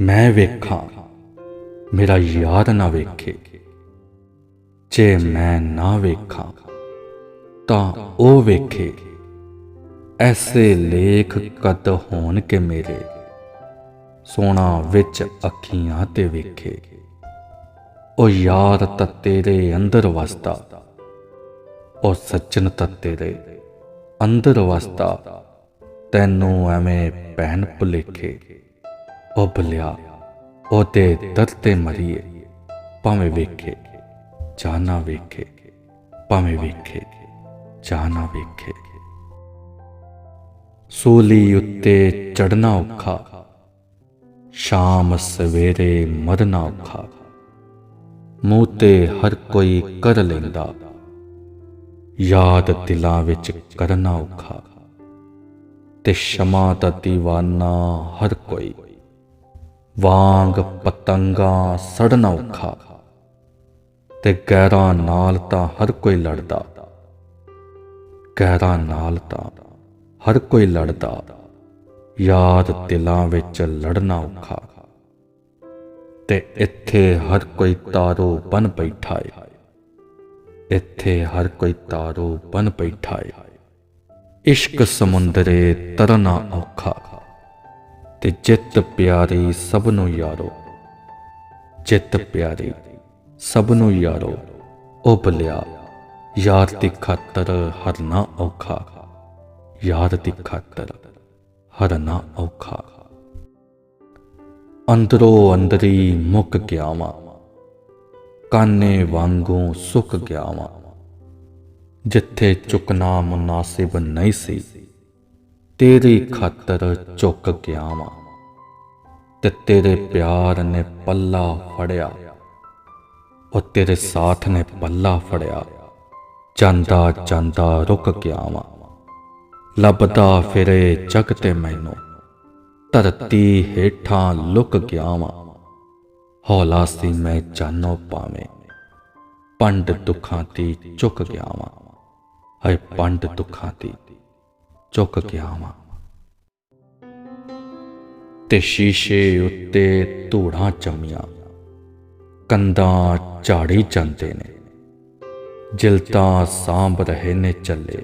ਮੈਂ ਵੇਖਾਂ, ਮੇਰਾ ਯਾਰ ਨਾ ਵੇਖੇ। ਜੇ ਮੈਂ ਨਾ ਵੇਖਾਂ, ਤਾਂ ਉਹ ਵੇਖੇ। ਐਸੇ ਲੇਖ ਕਦ ਹੋਣ ਕੇ ਮੇਰੇ, ਸੋਨਾ ਵਿੱਚ ਅੱਖੀਆਂ ਤੇ ਵੇਖੇ। ਉਹ ਯਾਰ ਤਾਂ ਤੇਰੇ ਅੰਦਰ ਵਸਦਾ, ਉਹ ਸੱਜਣ ਤਾਂ ਤੇਰੇ ਅੰਦਰ ਵਸਦਾ, ਤੈਨੂੰ ਐਵੇਂ ਪਹਿਨ ਭੁਲੇਖੇ। ਉਹ ਭੁਲਿਆ ਉਹਦੇ ਦਰ ਤੇ ਮਰੀਏ, ਭਾਵੇਂ ਵੇਖੇ ਜਾਂ ਵੇਖੇ, ਭਾਵੇਂ ਵੇਖੇ ਜਾਂ ਵੇਖੇ। ਸੂਲੀ ਉੱਤੇ ਚੜਨਾ ਔਖਾ, ਸ਼ਾਮ ਸਵੇਰੇ ਮਰਨਾ ਔਖਾ। ਮੂੰਹ ਤੇ ਹਰ ਕੋਈ ਕਰ ਲੈਂਦਾ, ਯਾਦ ਦਿਲਾਂ ਵਿੱਚ ਕਰਨਾ ਔਖਾ। ਤੇ ਸ਼ਮਾ ਦਾ ਦੀਵਾਨਾ ਹਰ ਕੋਈ ਵਾਂਗ ਪਤੰਗਾ ਸੜਨਾ ਔਖਾ ਤੇ ਗੈਰਾਂ ਨਾਲ ਤਾਂ ਹਰ ਕੋਈ ਲੜਦਾ। ਗੈਰਾਂ ਨਾਲ ਤਾਂ ਹਰ ਕੋਈ ਲੜਦਾ। ਯਾਦ ਦਿਲਾਂ ਵਿੱਚ ਲੜਨਾ ਔਖਾ ਤੇ ਇੱਥੇ ਹਰ ਕੋਈ ਤਾਰੋ ਬਨ ਬੈਠਾ ਏ। ਇੱਥੇ ਹਰ ਕੋਈ ਤਾਰੋ ਬਨ ਬੈਠਾ ਏ। ਇਸ਼ਕ ਸਮੁੰਦਰੇ ਤਰਨਾ ਔਖਾ। ਤੇ ਜਿੱਤ ਪਿਆਰੀ ਸਭ ਨੂੰ ਯਾਰੋ। ਜਿੱਤ ਪਿਆਰੀ ਸਭ ਨੂੰ ਯਾਰੋ ਉਹ ਭਲਿਆ ਯਾਰ ਦੀ ਖਾਤਰ ਹਰਨਾ ਔਖਾ। ਯਾਰ ਦੀ ਖਾਤਰ ਹਰਨਾ ਔਖਾ। ਅੰਦਰੋਂ ਅੰਦਰੀ ਮੁੱਕ ਗਿਆ ਵਾਂ ਕਾਨੇ ਵਾਂਗੂ ਸੁੱਕ ਗਿਆ ਵਾਂ ਜਿੱਥੇ ਚੁੱਕਣਾ ਮੁਨਾਸਿਬ ਨਹੀਂ ਸੀ ਤੇਰੀ ਖਾਤਰ ਝੁੱਕ ਗਿਆ ਵਾਂ ਤੇ ਤੇਰੇ ਪਿਆਰ ਨੇ ਪੱਲਾ ਫੜਿਆ, ਉਹ ਤੇਰੇ ਸਾਥ ਨੇ ਪੱਲਾ ਫੜਿਆ, ਜਾਂਦਾ ਜਾਂਦਾ ਰੁਕ ਗਿਆ ਵਾਂ ਲੱਭਦਾ ਫਿਰੇ ਜਗ ਤੇ ਮੈਨੂੰ, ਧਰਤੀ ਹੇਠਾਂ ਲੁਕ ਗਿਆ ਵਾਂ ਹੌਲਾ ਸੀ ਮੈਂ ਜਾਨੋ ਪਾਵੇਂ, ਪੰਡ ਦੁੱਖਾਂ ਦੀ ਚੁੱਕ ਗਿਆ ਵਾਂ ਹਾਏ ਪੰਡ ਦੁੱਖਾਂ ਦੀ ਚੁੱਕ ਗਿਆ ਵਾਂ ਤੇ ਸ਼ੀਸ਼ੇ ਉੱਤੇ ਧੂੜਾਂ ਚਮੀਆਂ ਕੰਦਾਂ ਝਾੜੀ ਜਾਂਦੇ ਨੇ। ਜਿਲਤਾਂ ਸਾਂਭ ਰਹੇ ਨੇ ਚੱਲੇ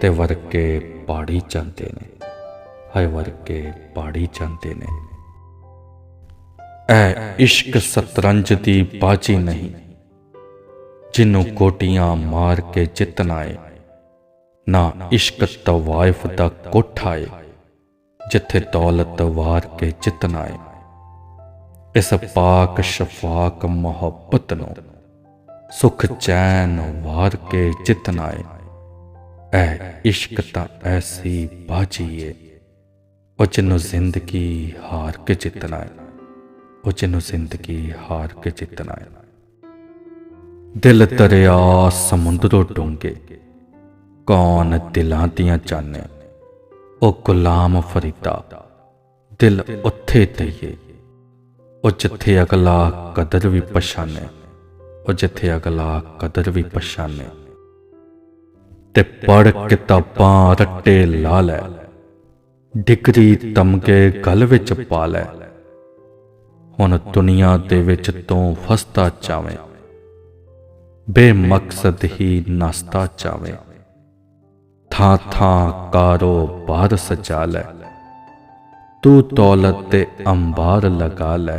ਤੇ ਵਰਕੇ ਪਾੜੀ ਜਾਂਦੇ ਨੇ। ਹਾਏ, ਵਰਕੇ ਪਾੜੀ ਜਾਂਦੇ ਨੇ। ਐ ਇਸ਼ਕ ਸਤਰੰਜ ਦੀ ਬਾਜੀ ਨਹੀਂ ਜਿਹਨੂੰ ਕੋਟੀਆਂ ਮਾਰ ਕੇ ਜਿੱਤਣਾ ਏ ਨਾ ਇਸ਼ਕ ਤਵਾਇਫ ਦਾ ਕੋਠਾ ਏ ਜਿੱਥੇ ਦੌਲਤ ਵਾਰ ਕੇ ਜਿੱਤਣਾ ਏ ਇਸ ਪਾਕ ਸ਼ਫਾਕ ਮੁਹੱਬਤ ਨੂੰ ਸੁਖ ਚੈਨ ਵਾਰ ਕੇ ਜਿੱਤਣਾ ਏ ਐ ਇਸ਼ਕ ਤਾਂ ਐਸੀ ਬਾਜੀ ਏ ਉਹ ਜਿਹਨੂੰ ਜ਼ਿੰਦਗੀ ਹਾਰ ਕੇ ਜਿੱਤਣਾ ਏ ਉਹ ਜਿਹਨੂੰ ਜ਼ਿੰਦਗੀ ਹਾਰ ਕੇ ਜਿੱਤਣਾ ਏ ਦਿਲ ਦਰਿਆ ਸਮੁੰਦਰੋਂ ਡੂੰਘੇ ਕੌਣ ਦਿਲਾਂ ਦੀਆਂ ਚਾਨੇ ਉਹ ਗੁਲਾਮ ਫਰੀਦਾ, ਦਿਲ ਉੱਥੇ ਤਈਏ ਉਹ ਜਿੱਥੇ ਅਗਲਾ ਕਦਰ ਵੀ ਪਛਾਣੇ ਉਹ ਜਿੱਥੇ ਅਗਲਾ ਕਦਰ ਵੀ ਪਛਾਣੇ ਤੇ ਪੜ ਕਿਤਾਬਾਂ ਰੱਟੇ ਲਾ ਲੈ, ਡਿਗਰੀ ਤਮਗੇ ਗਲ ਵਿੱਚ ਪਾ ਲੈ। ਹੁਣ ਦੁਨੀਆ ਦੇ ਵਿੱਚ ਤੂੰ ਫਸਦਾ ਚਾਵੇਂ, ਬੇਮਕਸਦ ਹੀ ਨਸਤਾ ਚਾਵੇਂ। ਥਾਂ ਥਾਂ ਕਾਰੋਬਾਰ ਸਜਾ ਲੈ। ਤੂੰ ਦੌਲਤ ਤੇ ਅੰਬਾਰ ਲਗਾ ਲੈ।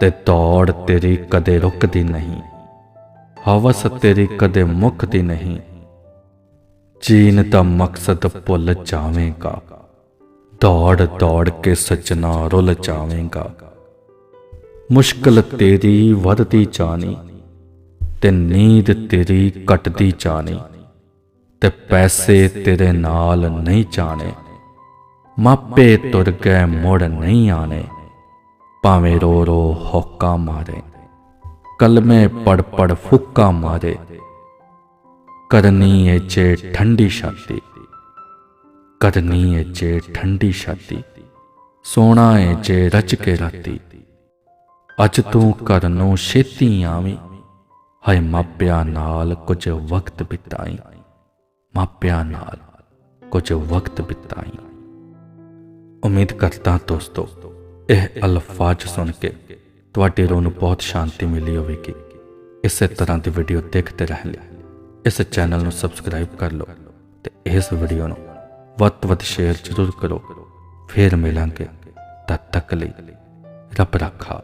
ਤੇ ਦੌੜ ਤੇਰੀ ਕਦੇ ਰੁਕਦੀ ਨਹੀਂ। ਹਵਸ ਤੇਰੀ ਕਦੇ ਮੁੱਕਦੀ ਨਹੀਂ। ਜੀਨ ਦਾ ਮਕਸਦ ਭੁੱਲ ਜਾਵੇਂਗਾ। ਦੌੜ ਦੌੜ ਕੇ ਸੱਜਣਾ ਰੁੱਲ ਜਾਵੇਂਗਾ। ਮੁਸ਼ਕਲ ਤੇਰੀ ਵੱਧਦੀ ਜਾਣੀ ਤੇ ਨੀਂਦ ਤੇਰੀ ਘਟਦੀ ਜਾਣੀ। ਤੇ ਪੈਸੇ ਤੇਰੇ ਨਾਲ ਨਹੀਂ ਜਾਣੇ। ਮਾਪੇ ਤੁਰ ਗਏ, ਮੁੜ ਨਹੀਂ ਆਣੇ ਭਾਵੇਂ ਰੋ ਰੋ ਹੋਕਾ ਮਾਰੇ, ਕਲਮੇ ਪੜ ਪੜ ਫੁੱਕਾ ਮਾਰੇ। ਕਰਨੀ ਏ ਜੇ ਠੰਡੀ ਛਾਤੀ, ਕਰਨੀ ਏ ਜੇ ਠੰਡੀ ਛਾਤੀ। ਸੋਣਾ ਏ ਜੇ ਰਚ ਕੇ ਰਾਤੀ, ਅੱਜ ਤੂੰ ਕਰਨੋਂ ਛੇਤੀ ਆਵੀਂ। ਹਾਏ ਮਾਪਿਆਂ ਨਾਲ ਕੁਝ ਵਕਤ ਬਿਤਾਈ। ਮਾਪਿਆਂ ਨਾਲ ਕੁਝ ਵਕਤ ਬਿਤਾਈ। ਉਮੀਦ ਕਰਦਾ ਦੋਸਤੋ, ਇਹ ਅਲਫਾਜ਼ ਸੁਣ ਕੇ ਤੁਹਾਡੇ ਰੋਹ ਨੂੰ ਬਹੁਤ ਸ਼ਾਂਤੀ ਮਿਲੀ ਹੋਵੇਗੀ। ਇਸੇ ਤਰ੍ਹਾਂ ਦੀ ਵੀਡੀਓ ਦੇਖਦੇ ਰਹਿਣ ਲਈ ਇਸ ਚੈਨਲ ਨੂੰ ਸਬਸਕ੍ਰਾਈਬ ਕਰ ਲਓ ਤੇ ਇਸ ਵੀਡੀਓ ਨੂੰ ਵੱਧ ਤੋਂ ਵੱਧ ਸ਼ੇਅਰ ਜ਼ਰੂਰ ਕਰੋ। ਫੇਰ ਮਿਲਾਂਗੇ ਤਦ ਤੱਕ ਲਈ ਰੱਬ ਰੱਖਾ।